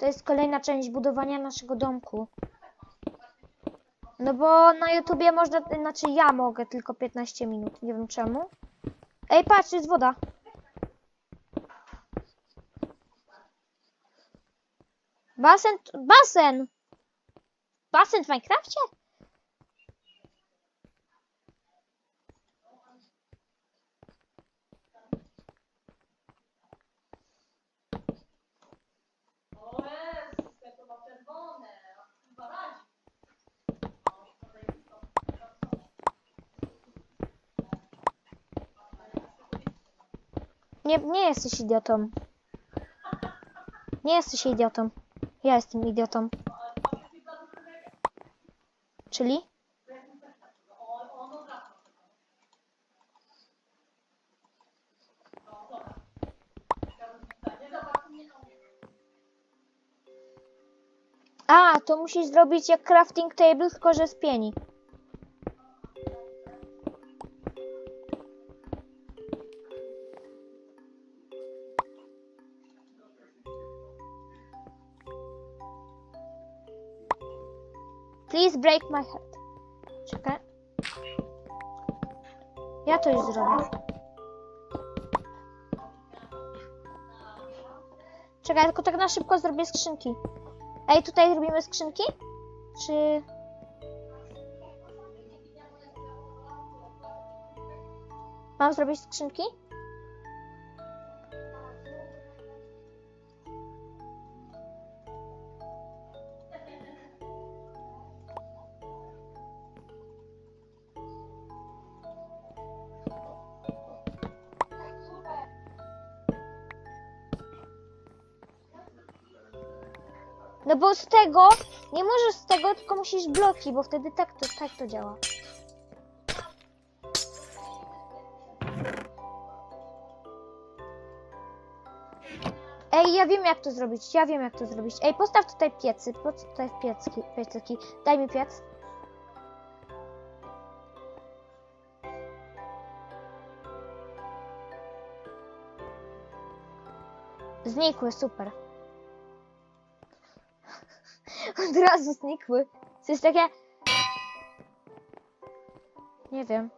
To jest kolejna część budowania naszego domku. No bo na YouTubie można, znaczy ja mogę tylko 15 minut, nie wiem czemu. Ej, patrz, jest woda. Basen, basen! Basen w Minecrafcie? Nie, nie jesteś idiotą. Nie jesteś idiotą. Ja jestem idiotą. Czyli? A, to musisz zrobić jak crafting table, tylko że z pieni. Please break my heart. Czekaj. Ja to już zrobię. Czekaj, tylko tak na szybko zrobię skrzynki. Ej, tutaj robimy skrzynki? Czy... Mam zrobić skrzynki? No bo z tego, nie możesz z tego, tylko musisz bloki, bo wtedy tak to, tak to działa. Ej, ja wiem jak to zrobić, ja wiem jak to zrobić. Ej, postaw tutaj piecy, postaw tutaj piecki, piecyki. Daj mi piec. Znikły, super. Od razu znikły. To jest takie... Nie wiem.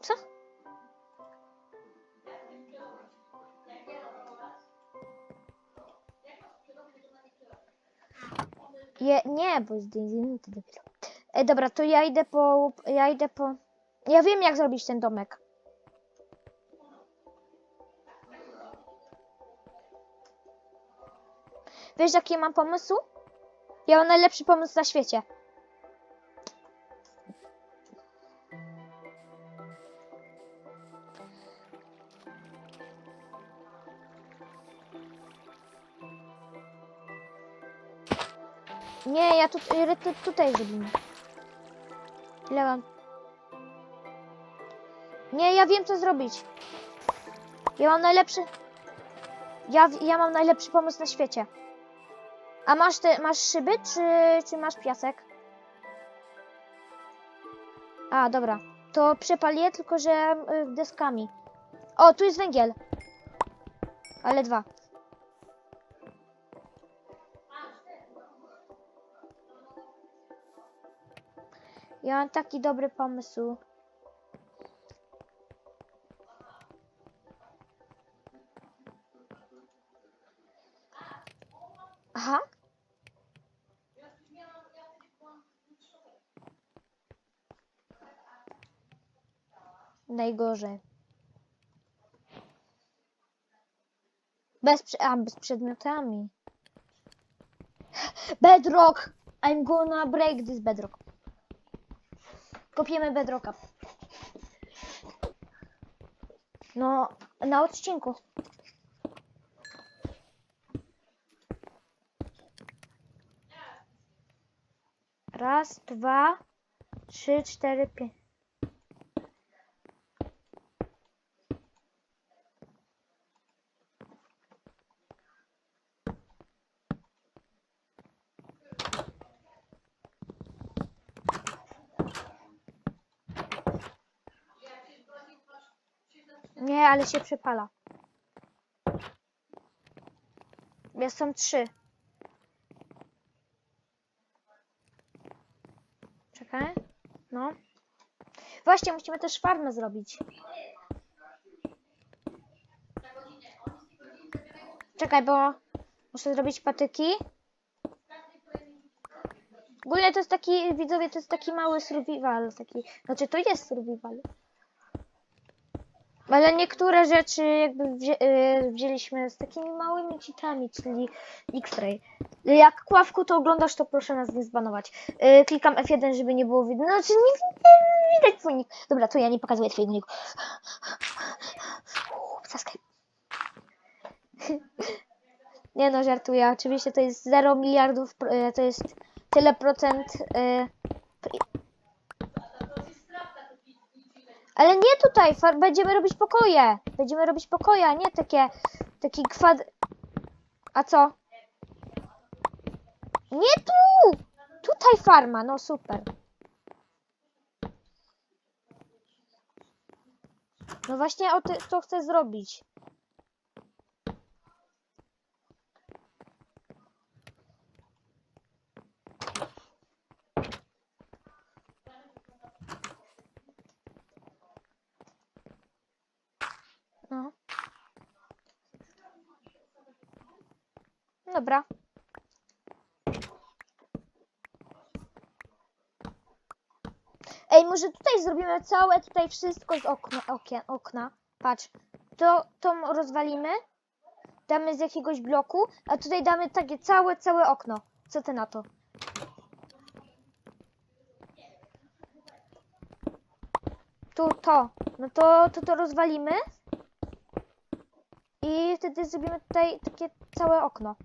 Co? Je, nie, bo jest 2 minuty dopiero. E, dobra, to ja idę po... Ja idę po... Ja wiem jak zrobić ten domek. Wiesz, jaki mam pomysł? Ja mam najlepszy pomysł na świecie. Nie, ja tu, ja tu, tutaj zrobimy. Ile mam? Nie, ja wiem co zrobić. Ja mam najlepszy... Ja, ja mam najlepszy pomysł na świecie. A masz te, masz szyby, czy, czy masz piasek? A, dobra. To przepal je, tylko że y, deskami. O, tu jest węgiel. Ale dwa. Ja mam taki dobry pomysł. Aha. Najgorzej. Bez, a, bez przedmiotami. Bedrock! I'm gonna break this bedrock. Kopiemy bedrocka. No, na odcinku. Raz, dwa, trzy, cztery, pięć. Nie, ale się przypala. Ja są trzy. Czekaj. No. Właśnie, musimy też farmę zrobić. Czekaj, bo muszę zrobić patyki. Ogólnie to jest taki, widzowie, to jest taki mały survival, taki, znaczy to jest survival. Ale niektóre rzeczy jakby wzię, y, wzięliśmy z takimi małymi cheatami, czyli X-Ray. Jak Kławku to oglądasz, to proszę nas nie zbanować. Y, klikam F1, żeby nie było widno. Znaczy nie, nie widać twój nick. Dobra, to ja nie pokazuję twojego nicku. Zaskaj. Nie no, żartuję. Oczywiście to jest 0 miliardów, y, to jest tyle procent. y, Ale nie tutaj, będziemy robić pokoje. Będziemy robić pokoje, a nie takie, taki kwad... A co? Nie tu! Tutaj farma, no super. No właśnie o to chcę zrobić. Dobra. Ej, może tutaj zrobimy całe tutaj wszystko z okna, okien, okna. Patrz, to, to rozwalimy, damy z jakiegoś bloku, a tutaj damy takie całe, całe okno. Co ty na to? Tu, to. No to, to to rozwalimy. I wtedy zrobimy tutaj takie całe okno.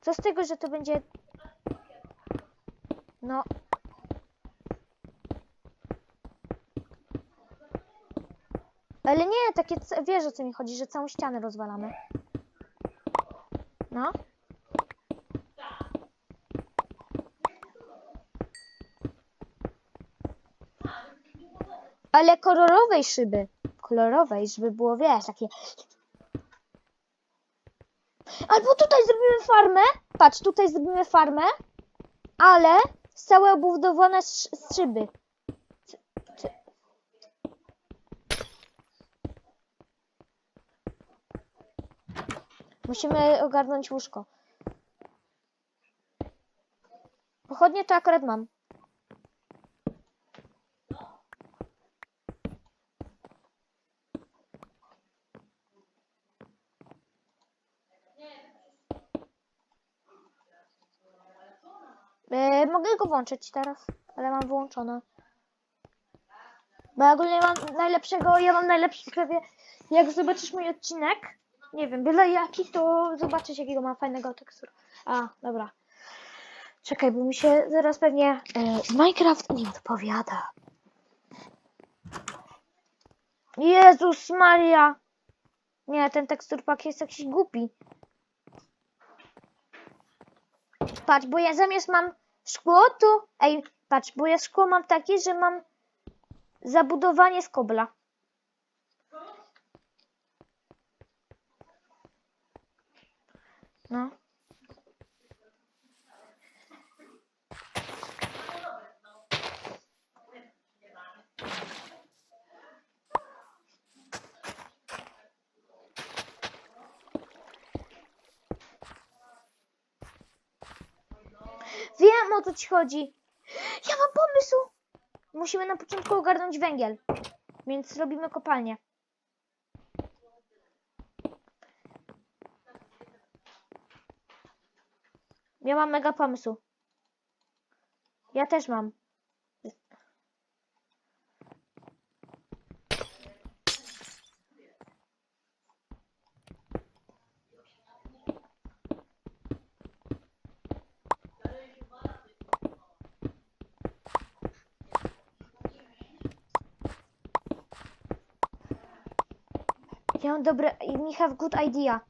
Co z tego, że to będzie... No. Ale nie, takie, wiesz o co mi chodzi, że całą ścianę rozwalamy. No. Ale kolorowej szyby. Kolorowej, żeby było, wiesz, takie... Albo tutaj zrobimy farmę. Patrz, tutaj zrobimy farmę, ale całe obudowane z, szyby. Musimy ogarnąć łóżko. Pochodnie to akurat mam. E, mogę go włączyć teraz, ale mam wyłączone. Bo ja ogólnie mam najlepszego, ja mam najlepszy prawie. Jak zobaczysz mój odcinek, nie wiem, byle jaki, to zobaczysz jakiego mam fajnego tekstura. A, dobra. Czekaj, bo mi się zaraz pewnie e, Minecraft nie odpowiada. Jezus Maria! Nie, ten tekstur pak jest jakiś głupi. Patrz, bo ja zamiast mam szkło, to... Ej, patrz, bo ja szkło mam takie, że mam zabudowanie z kobla. No. Wiem o co ci chodzi. Ja mam pomysł. Musimy na początku ogarnąć węgiel. Więc robimy kopalnię. Ja mam mega pomysł. Ja też mam. Mam dobre... We have good idea.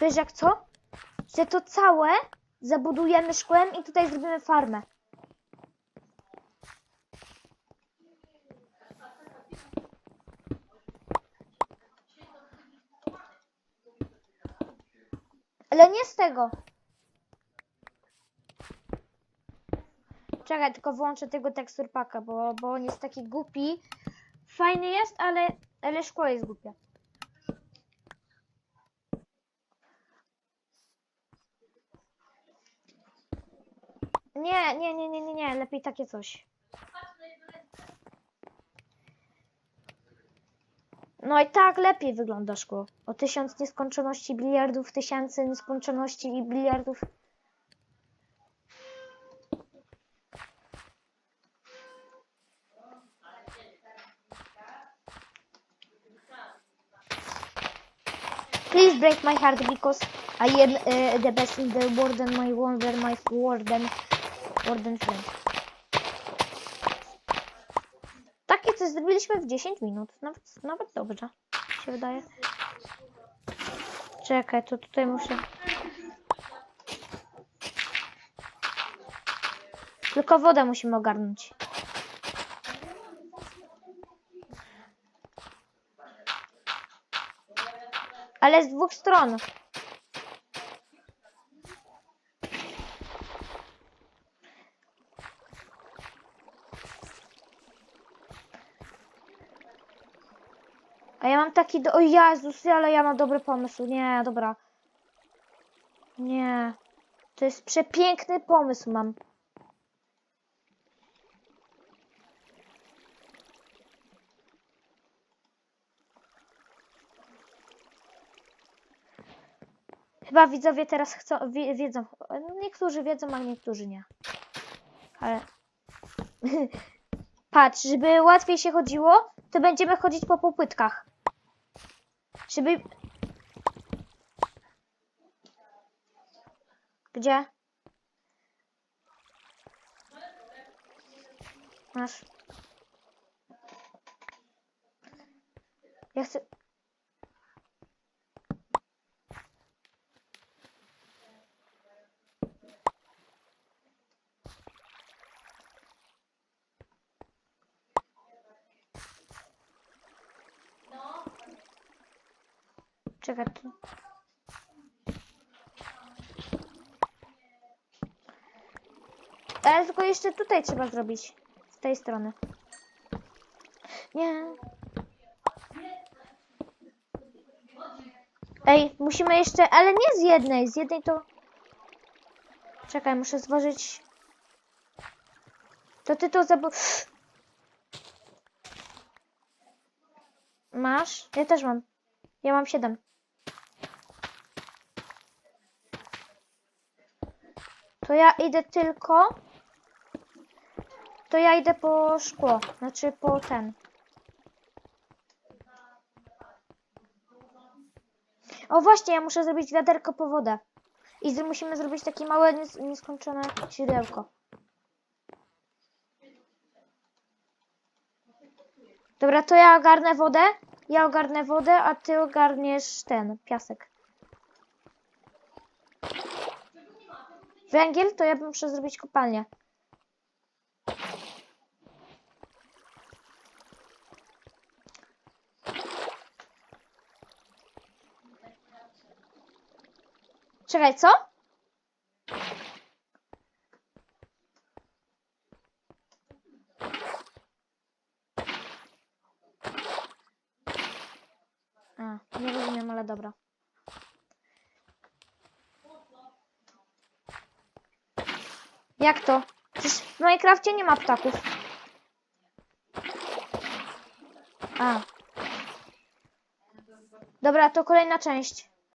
Wiesz jak co? Że to całe zabudujemy szkłem i tutaj zrobimy farmę. Ale nie z tego. Czekaj, tylko włączę tego teksturpaka, bo, bo on jest taki głupi. Fajny jest, ale, ale szkło jest głupie. Nie, nie, nie, nie, nie, nie, lepiej takie coś. No i tak lepiej wygląda szkło. O tysiąc nieskończoności biliardów, tysięcy nieskończoności i biliardów. Please break my heart because I am uh, the best in the world and my wonder, my warden, warden friend. Takie coś zrobiliśmy w 10 minut. Nawet, nawet dobrze. Się wydaje. Czekaj, to tutaj muszę. Tylko wodę musimy ogarnąć. Ale z dwóch stron. A ja mam taki do... O Jezus, ale ja mam dobry pomysł. Nie, dobra. Nie. To jest przepiękny pomysł mam. Chyba widzowie teraz chcą, wie, wiedzą. Niektórzy wiedzą, a niektórzy nie. Ale... Patrz, żeby łatwiej się chodziło, to będziemy chodzić po popłytkach. Żeby... Gdzie? Masz. Ja chcę... Czekaj tu. Ale tylko jeszcze tutaj trzeba zrobić. Z tej strony. Nie. Ej, musimy jeszcze, ale nie z jednej. Z jednej to... Czekaj, muszę zważyć... To ty to zab... Masz? Ja też mam. Ja mam siedem. To ja idę tylko. To ja idę po szkło. Znaczy po ten. O właśnie, ja muszę zrobić wiaderko po wodę. I musimy zrobić takie małe, nies nieskończone źródełko. Dobra, to ja ogarnę wodę. Ja ogarnę wodę, a ty ogarniesz ten piasek. Węgiel to ja bym muszę zrobić kopalnię. Czekaj, co? A, nie rozumiem, ale dobra. Jak to? Przecież w Minecrafcie nie ma ptaków. A. Dobra, to kolejna część.